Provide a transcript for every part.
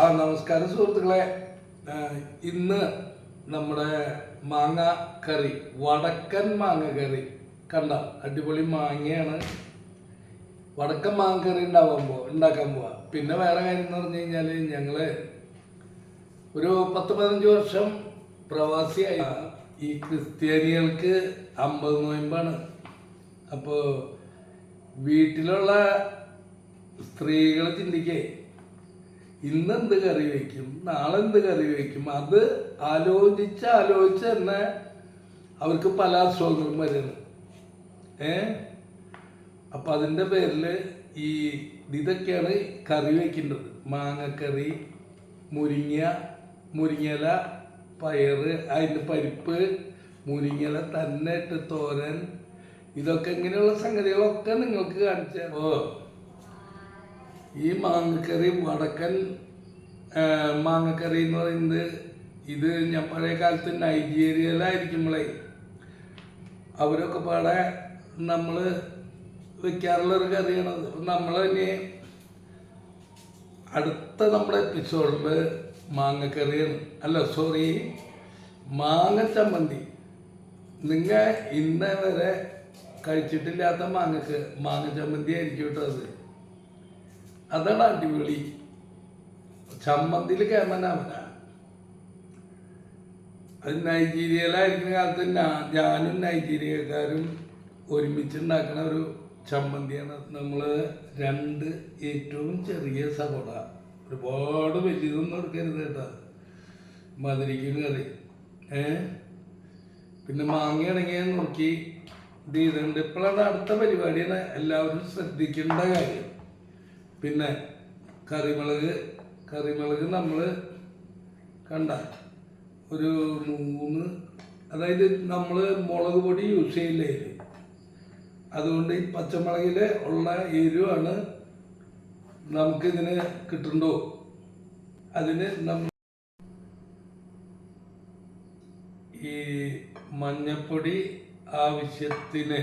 ആ നമസ്കാരം സുഹൃത്തുക്കളെ. ഇന്ന് നമ്മുടെ മാങ്ങ കറി വടക്കൻ മാങ്ങ കറി. കണ്ട? അടിപൊളി മാങ്ങയാണ്. വടക്കൻ മാങ്ങ കറി ഉണ്ടാവാൻ പോവാ ഉണ്ടാക്കാൻ പോവാ. പിന്നെ വേറെ കാര്യം എന്ന് പറഞ്ഞു കഴിഞ്ഞാൽ ഞങ്ങൾ ഒരു പത്ത് പതിനഞ്ച് വർഷം പ്രവാസിയായി ഈ ക്രിസ്ത്യാനികൾക്ക് അമ്പത് നോയമ്പാണ്. അപ്പോൾ വീട്ടിലുള്ള സ്ത്രീകൾ ചിന്തിക്കേ ഇന്ന് എന്ത് കറി വയ്ക്കും നാളെ എന്ത് കറി വയ്ക്കും അത് ആലോചിച്ച് ആലോചിച്ച് തന്നെ അവർക്ക് പല അസുഖങ്ങളും വരുന്നു. ഏ? അപ്പം അതിന്റെ പേരിൽ ഈ ഇതൊക്കെയാണ് കറി വയ്ക്കേണ്ടത് മാങ്ങക്കറി മുരിങ്ങ മുരിങ്ങല പയറ് അതിന്റെ പരിപ്പ് മുരിങ്ങല തന്നെ ഇട്ട് തോരൻ ഇതൊക്കെ ഇങ്ങനെയുള്ള സംഗതികളൊക്കെ നിങ്ങൾക്ക് കാണിച്ചു ഓ. ഈ മാങ്ങക്കറി വടക്കൻ മാങ്ങക്കറി എന്ന് പറയുന്നത് ഇത് ഞാൻ പഴയ കാലത്ത് നൈജീരിയയിലായിരിക്കുമ്പോഴേ അവരൊക്കെ പാടെ നമ്മൾ വെക്കാറുള്ളൊരു കറിയാണ് അപ്പം നമ്മൾ തന്നെ അടുത്ത നമ്മുടെ എപ്പിസോഡിൽ മാങ്ങക്കറിയാണ്. അല്ല സോറി മാങ്ങച്ചമ്മന്തി നിങ്ങൾ ഇന്നേ വരെ കഴിച്ചിട്ടില്ലാത്ത മാങ്ങക്ക് മാങ്ങച്ചമ്മന്തി ആയിരിക്കും കേട്ടോ അത്. അതാണ് അടിപൊളി. ചമ്മന്തിയിൽ കേമനാമന അത് നൈജീരിയയിലായിരിക്കുന്ന കാലത്ത് ഞാനും നൈജീരിയക്കാരും ഒരുമിച്ച് ഉണ്ടാക്കുന്ന ഒരു ചമ്മന്തിയാണ്. നമ്മൾ രണ്ട് ഏറ്റവും ചെറിയ സവോള. ഒരുപാട് വലിയതൊന്നും എടുക്കരുത് കേട്ടോ. മധുരിക്കും കറി. ഏ? പിന്നെ മാങ്ങയാണെങ്കിൽ നോക്കി. ഇത് ചെയ്തിട്ടുണ്ട് ഇപ്പോഴാണ് അടുത്ത പരിപാടിയാണ്. എല്ലാവരും ശ്രദ്ധിക്കേണ്ട കാര്യം. പിന്നെ കറിമുളക് കറിമുളക് നമ്മൾ കണ്ട. ഒരു മൂന്ന് അതായത് നമ്മൾ മുളക് പൊടി യൂസ് ചെയ്യില്ല? എരിവ് അതുകൊണ്ട് ഈ പച്ചമുളകിൽ ഉള്ള എരിവാണ് നമുക്കിതിന് കിട്ടുന്നുണ്ടോ അതിന് നമ്മൾ ഈ മഞ്ഞപ്പൊടി ആവശ്യത്തിന്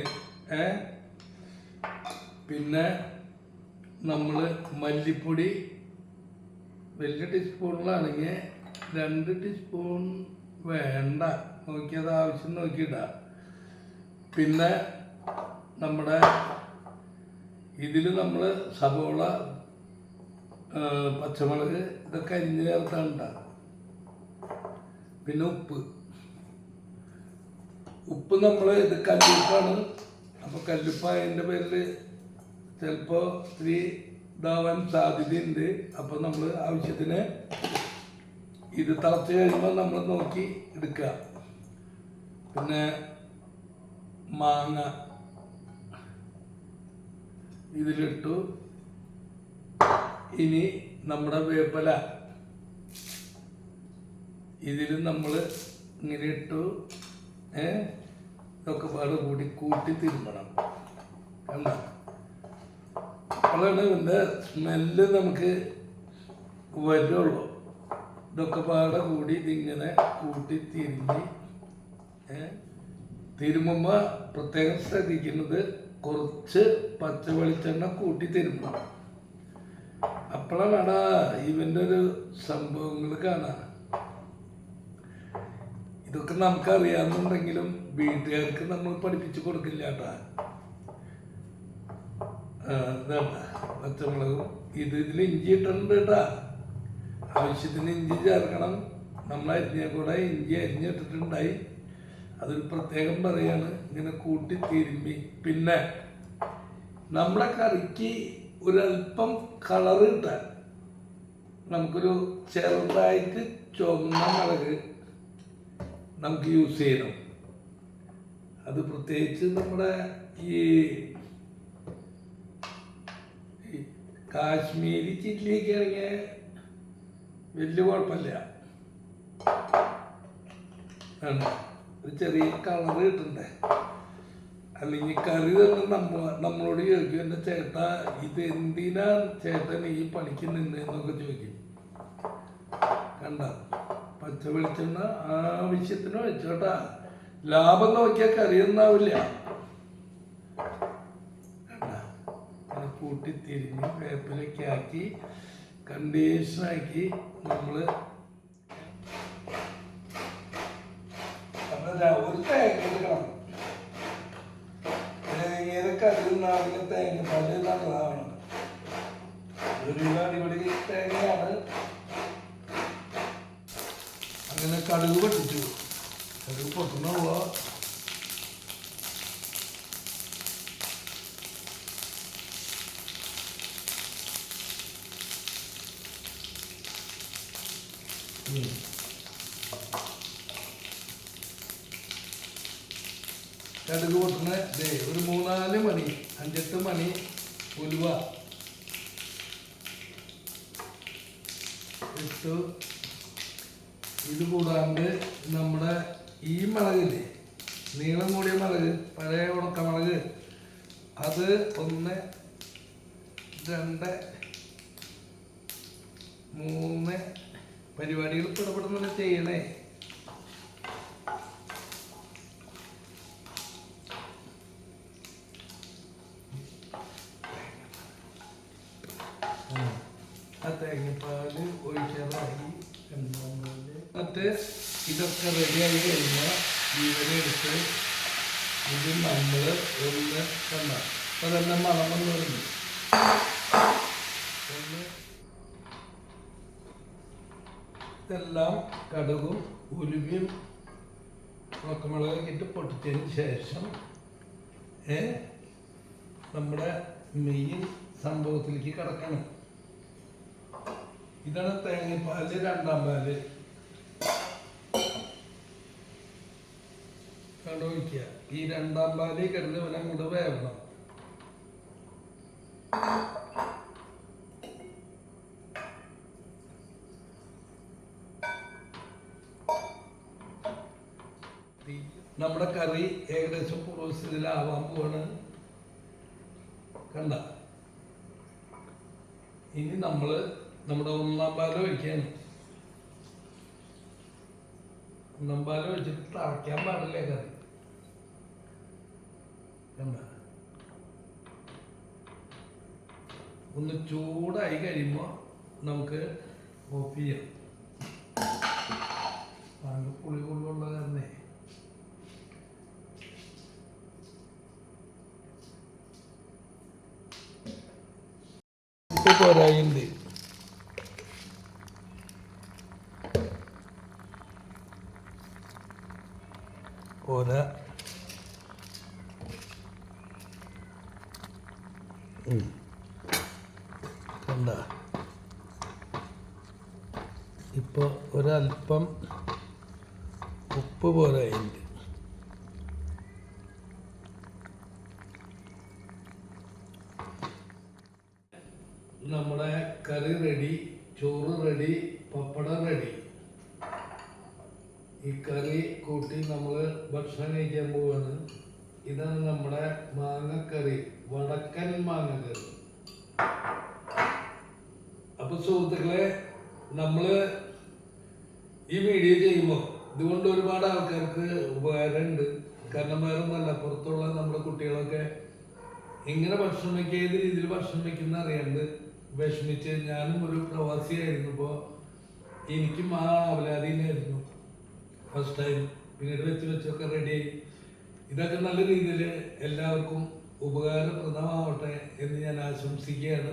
പിന്നെ നമ്മൾ മല്ലിപ്പൊടി വലിയ ടീസ്പൂണിലാണെങ്കിൽ രണ്ട് ടീസ്പൂൺ വേണ്ട. നോക്കിയത് ആവശ്യം നോക്കിയിട്ട പിന്നെ നമ്മുടെ ഇതിൽ നമ്മൾ സവോള പച്ചമുളക് ഇതൊക്കെ അരിഞ്ഞ് ചേർത്താണ്ട. പിന്നെ ഉപ്പ്. ഉപ്പ് നമ്മൾ ഇത് കല്ലുപ്പാണ്. അപ്പോൾ കല്ലുപ്പായതിന്റെ പേരിൽ ചിലപ്പോൾ സ്ത്രീ ഇതാവാൻ സാധ്യതയുണ്ട്. അപ്പോൾ നമ്മൾ ആവശ്യത്തിന് ഇത് തിളച്ച് കഴിയുമ്പോൾ നമ്മൾ നോക്കി എടുക്കുക പിന്നെ മാങ്ങ ഇതിലിട്ടു. ഇനി നമ്മുടെ വേപ്പല. ഇതിൽ നമ്മൾ ഇങ്ങനെ ഇട്ടു. ഏ? ഇതൊക്കെ പാട് കൂടി കൂട്ടി തിരുമ്പണം കണ്ട? അപ്പോഴാണ് ഇതിന്റെ സ്മെല്ല് നമുക്ക് വരുള്ളൂ. ഇതൊക്കെ പാടെ കൂടി ഇതിങ്ങനെ കൂട്ടി തിരിഞ്ഞ് തിരുമുമ്പോൾ പ്രത്യേകം ശ്രദ്ധിക്കുന്നത് കുറച്ച് പച്ച വെളിച്ചെണ്ണ കൂട്ടി തിരുമ്പണം അപ്പോഴാണ് അടാ ഇവന്റെ ഒരു സംഭവങ്ങൾ കാണാൻ ഇതൊക്കെ നമുക്കറിയാമെന്നുണ്ടെങ്കിലും വീട്ടുകാർക്ക് നമ്മൾ പഠിപ്പിച്ചു കൊടുക്കില്ല കേട്ടാ പച്ചമുളകും ഇത് ഇതിൽ ഇഞ്ചി ഇട്ടിട്ടുണ്ട് കേട്ടാ. ആവശ്യത്തിന് ഇഞ്ചി ചേർക്കണം. നമ്മൾ അരിഞ്ഞ കൂടെ ഇഞ്ചി അരിഞ്ഞിട്ടിട്ടുണ്ടായി. അതൊരു പ്രത്യേകം പറയാണ്. ഇങ്ങനെ കൂട്ടി തിരുമ്പി. പിന്നെ നമ്മുടെ കറിക്ക് ഒരല്പം കളർ കിട്ടാൻ നമുക്കൊരു ചെറുതായിട്ട് ചുവന്ന മുളക് നമുക്ക് യൂസ് ചെയ്യണം. അത് പ്രത്യേകിച്ച് നമ്മുടെ ഈ കാശ്മീരി ചില്ലിക്ക് ഇറങ്ങിയ വലിയ കുഴപ്പമില്ല. ഒരു ചെറിയ കളറ് കിട്ടണ്ടേ? അല്ലെങ്കിൽ കറി തന്നെ നമ്മ നമ്മളോട് ചോദിക്കും എന്റെ ചേട്ട ഇത് എന്തിനാ ചേട്ടൻ ഈ പണിക്ക് നിന്നതെന്നൊക്കെ ചോദിക്കും. കണ്ട? പച്ച വെളിച്ചെണ്ണ ആവശ്യത്തിന് വെച്ചോട്ടാ ലാഭം നോക്കിയാൽ കറിയൊന്നാവില്ല വേപ്പിലൊക്കെ ആക്കി കണ്ടീഷനാക്കി നമ്മൾ ഒരു തേങ്ങ എടുക്കണം. തേങ്ങയുടെ അതിൽ നാവിലെ തേങ്ങ പല നല്ലതാണ് അടിപൊളി തേങ്ങയാണ്. അങ്ങനെ കടുക് പൊട്ടിച്ചു. കടുക് പൊട്ടണുള്ള കടുക് പൊട്ടുന്ന ദേ ഒരു മൂന്നാൽ മണി അഞ്ചെട്ട് മണി ഉലുവ. ഇട്ടു. ഇത് കൂടാണ്ട് നമ്മുടെ ഈ മുളകില്ലേ നീളം കൂടിയ മുളക് പഴയ ഉണക്കമുളക് അത് ഒന്ന് രണ്ട് മൂന്ന് പരിപാടികൾ പിടപെടുന്നില്ല ചെയ്യണേ. ആ തേങ്ങാപ്പാൽ ഒഴിക്കാറായി എന്നിട്ട് ഇതൊക്കെ റെഡിയായി കഴിഞ്ഞാൽ ഇവരെടുത്ത് ഇത് നമ്മൾ ഒന്ന് കണ്ട അപ്പൊ തന്നെ മണം വന്ന് ഒന്ന്. ഇതെല്ലാം കടുകും ഉലുവയും ഉണക്കമുളകൊക്കെ ഇട്ട് പൊട്ടിച്ചതിന് ശേഷം നമ്മുടെ മെയിൻ സംഭവത്തിലേക്ക് കിടക്കണം. ഇതാണ് തേങ്ങാപ്പാൽ രണ്ടാം പാൽ. കണ്ടൊഴിക്കുക ഈ രണ്ടാം പാൽ കിടന്ന് ഇവനെ അങ്ങോട്ട് വേവണം. നമ്മുടെ കറി ഏകദേശം പൂർവസ്ഥിതിയിലാവാൻ പോവാണ്. കണ്ട? ഇനി നമ്മൾ നമ്മുടെ ഒന്നാം പാലം ഒഴിക്കാൻ. ഒന്നാം പാലം ഒഴിച്ചിട്ട് തറയ്ക്കാൻ പാടില്ല കറി? കണ്ട? ഒന്ന് ചൂടായി കഴിയുമ്പോൾ നമുക്ക് ഓഫ് ചെയ്യാം. താങ്കൾ പുളി കൊള്ളുള്ള കാരണേ പോരായുണ്ട് കണ്ട? ഇപ്പൊ ഒരല്പം ഉപ്പ് പോലെ പോരായുണ്ട് നമ്മുടെ കറി റെഡി ചോറ് റെഡി പപ്പടം റെഡി കറി കൂട്ടി നമ്മൾ ഭക്ഷണം കഴിക്കാൻ പോവാണ്. ഇതാണ് നമ്മുടെ മാങ്ങക്കറി വടക്കൻ മാങ്ങക്കറി. അപ്പൊ സുഹൃത്തുക്കളെ നമ്മൾ ഈ വീഡിയോ ചെയ്യുമ്പോൾ ഇതുകൊണ്ട് ഒരുപാട് ആൾക്കാർക്ക് ഉപകാരമുണ്ട്. കാരണം വേറെ ഒന്നല്ല പുറത്തുള്ള നമ്മുടെ കുട്ടികളൊക്കെ ഇങ്ങനെ ഭക്ഷണം വയ്ക്കുക ഏത് രീതിയിൽ ഭക്ഷണം വയ്ക്കുന്ന അറിയാണ്ട് വിഷമിച്ച് ഞാനും ഒരു പ്രവാസിയായിരുന്നു. ഇപ്പോൾ എനിക്കും ആ അവലാതിയിലായിരുന്നു ഫസ്റ്റ് ടൈം പിന്നീട് വെച്ച് വെച്ചൊക്കെ റെഡിയായി ഇതൊക്കെ നല്ല രീതിയിൽ എല്ലാവർക്കും ഉപകാരപ്രദമാവട്ടെ എന്ന് ഞാൻ ആശംസിക്കുകയാണ്.